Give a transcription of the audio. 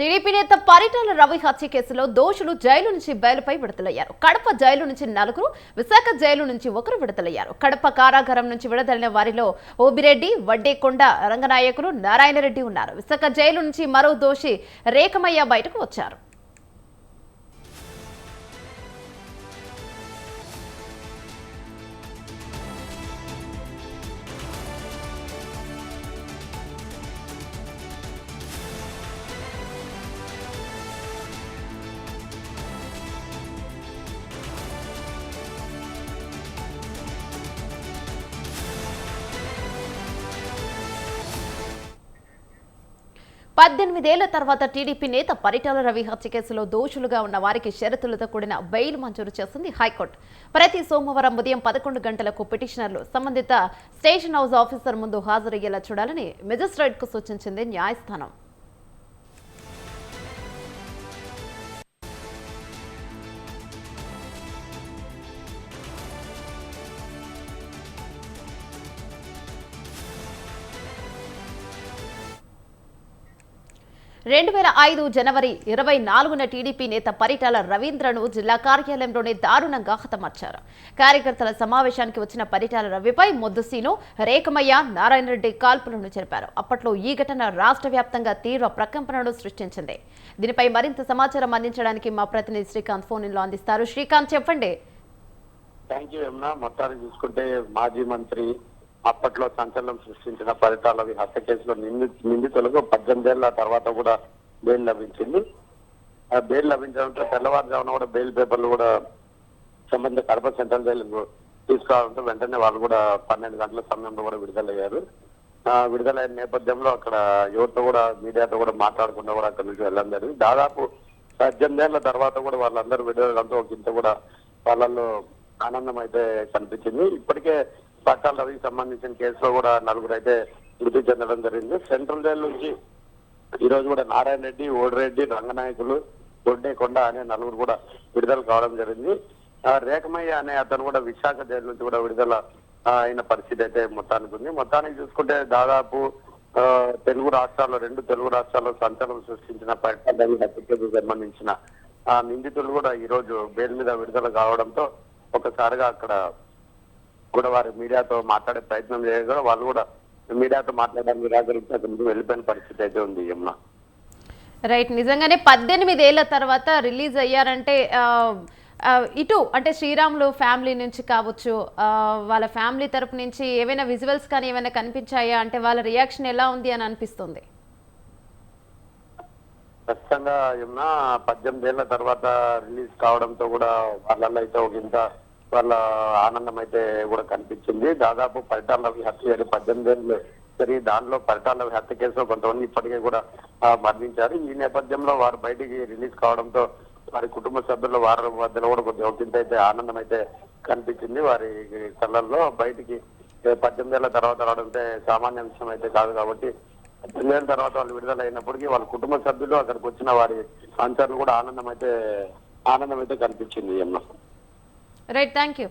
TDP నేత పరిటాల రవి హత్య కేసులో దోషులు జైలు నుంచి బయలుపై విడుదలయ్యారు. కడప జైలు నుంచి నలుగురు విశాఖ జైలు నుంచి ఒకరు విడుదలయ్యారు. కడప కారాగారం నుంచి విడుదలైన వారిలో ఓబిరెడ్డి వడ్డేకొండ రంగనాయకులు నారాయణరెడ్డి ఉన్నారు. విశాఖ జైలు నుంచి మరో దోషి రేఖమయ్య బయటకు వచ్చారు. పద్దెనిమిదేళ్ళ తర్వాత టీడీపీ నేత పరిటాల రవి హత్య కేసులో దోషులుగా ఉన్న వారికి షరతులతో కూడిన బెయిల్ మంజూరు చేసింది హైకోర్టు. ప్రతి సోమవారం ఉదయం పదకొండు గంటలకు పిటిషనర్లు సంబంధిత స్టేషన్ హౌస్ ఆఫీసర్ ముందు హాజరయ్యేలా చూడాలని మెజిస్ట్రేట్కు సూచించింది న్యాయస్థానం. రెండు వేల ఐదు జనవరి ఇరవై నాలుగున టీడీపీ నేత పరిటాల రవీంద్రను జిల్లా కార్యాలయంలోనే దారుణంగా హతమార్చారు. కార్యకర్తల సమావేశానికి వచ్చిన పరిటాల రవిపై మొద్దుసీను రేఖమయ్య నారాయణరెడ్డి కాల్పులను జరిపారు. అప్పట్లో ఈ ఘటన రాష్ట్ర వ్యాప్తంగా తీవ్ర ప్రకంపనను సృష్టించింది. దీనిపై మరింత సమాచారం అందించడానికి మా ప్రతినిధి శ్రీకాంత్ ఫోన్లో అందిస్తారు. శ్రీకాంత్ చెప్పండి. థ్యాంక్ యూ మొత్తానికి చూసుకుంటే మాజీ మంత్రి అప్పట్లో సంచలనం సృష్టించిన పరిటాల హత్య కేసులో నింది నిందితులకు పద్దెనిమిదేళ్ళ తర్వాత కూడా బెయిల్ లభించింది. ఆ బెయిల్ లభించడంతో తెల్లవారుజామున కూడా బెయిల్ పేపర్లు కూడా సంబంధిత కడప సెంట్రల్ జైలు తీసుకురావడంతో వెంటనే వాళ్ళు కూడా పన్నెండు గంటల సమయంలో కూడా విడుదలయ్యారు. ఆ, విడుదలైన నేపథ్యంలో అక్కడ యువత కూడా మీడియాతో కూడా మాట్లాడకుండా కూడా అక్కడ నుంచి వెళ్ళడం జరిగింది. దాదాపు పద్దెనిమిదేళ్ళ తర్వాత కూడా వాళ్ళందరూ విడుదలతో ఒక ఇంత కూడా వాళ్ళల్లో ఆనందం అయితే కనిపించింది. ఇప్పటికే పట్టాల రవికి సంబంధించిన కేసులో కూడా నలుగురు అయితే మృతి చెందడం జరిగింది. సెంట్రల్ జైలు నుంచి ఈ రోజు కూడా నారాయణ రెడ్డి ఓడిరెడ్డి రంగనాయకులు కొండ అనే నలుగురు కూడా విడుదల కావడం జరిగింది. ఆ, రేఖమయ్య అనే అతను కూడా విశాఖ జైలు నుంచి కూడా విడుదల అయిన పరిస్థితి అయితే మొత్తానికి ఉంది. మొత్తానికి చూసుకుంటే దాదాపు ఆ, తెలుగు రాష్ట్రాల్లో రెండు తెలుగు రాష్ట్రాల్లో సంచలనం సృష్టించిన పట్టాల హత్యకు సంబంధించిన ఆ నిందితులు కూడా ఈ రోజు బెయిల్ మీద విడుదల కావడంతో ఒకసారిగా అక్కడ కూడా వారు మీడియాతో మాట్లాడే ప్రయత్నం చేయగా వాళ్ళు కూడా మీడియాతో మాట్లాడడానికి నిరాకరించి అక్కడి నుంచి వెళ్ళిపోయిన పరిస్థితి అయితే ఉంది యమున రైట్ నిజంగానే పద్దెనిమిదేళ్ళ తర్వాత రిలీజ్ అయ్యారంటే ఇటు అంటే శ్రీరాములు ఫ్యామిలీ నుంచి కావచ్చు వాళ్ళ ఫ్యామిలీ తరపు నుంచి ఏవైనా విజువల్స్ కానీ ఏమైనా కనిపించాయా? అంటే వాళ్ళ రియాక్షన్ ఎలా ఉంది అని అనిపిస్తుంది? ఖచ్చితంగా ఏమన్నా పద్దెనిమిది ఏళ్ళ తర్వాత రిలీజ్ కావడంతో కూడా వాళ్ళల్లో అయితే ఒక ఇంత వాళ్ళ ఆనందం అయితే కూడా కనిపించింది. దాదాపు పరిటాల హత్య జరిగి పద్దెనిమిది ఏళ్ళు జరిగి దానిలో పరిటాల హత్య కేసులో కొంతమంది ఇప్పటికే కూడా మరణించారు. ఈ నేపథ్యంలో వారు బయటికి రిలీజ్ కావడంతో వారి కుటుంబ సభ్యుల వారి మధ్యలో కూడా కొద్దిగా ఒక అయితే ఆనందం అయితే కనిపించింది వారి కళ్ళల్లో. బయటికి పద్దెనిమిది ఏళ్ళ తర్వాత రావడంటే సామాన్య విషయం అయితే కాదు కాబట్టి పద్దెనిమిది ఏళ్ళ తర్వాత వాళ్ళు విడుదల అయినప్పటికీ వాళ్ళ కుటుంబ సభ్యులు అక్కడికి వచ్చిన వారి అంచర్లు కూడా ఆనందం అయితే ఆనందం అయితే కనిపించింది ఎన్నో రైట్ థ్యాంక్ యూ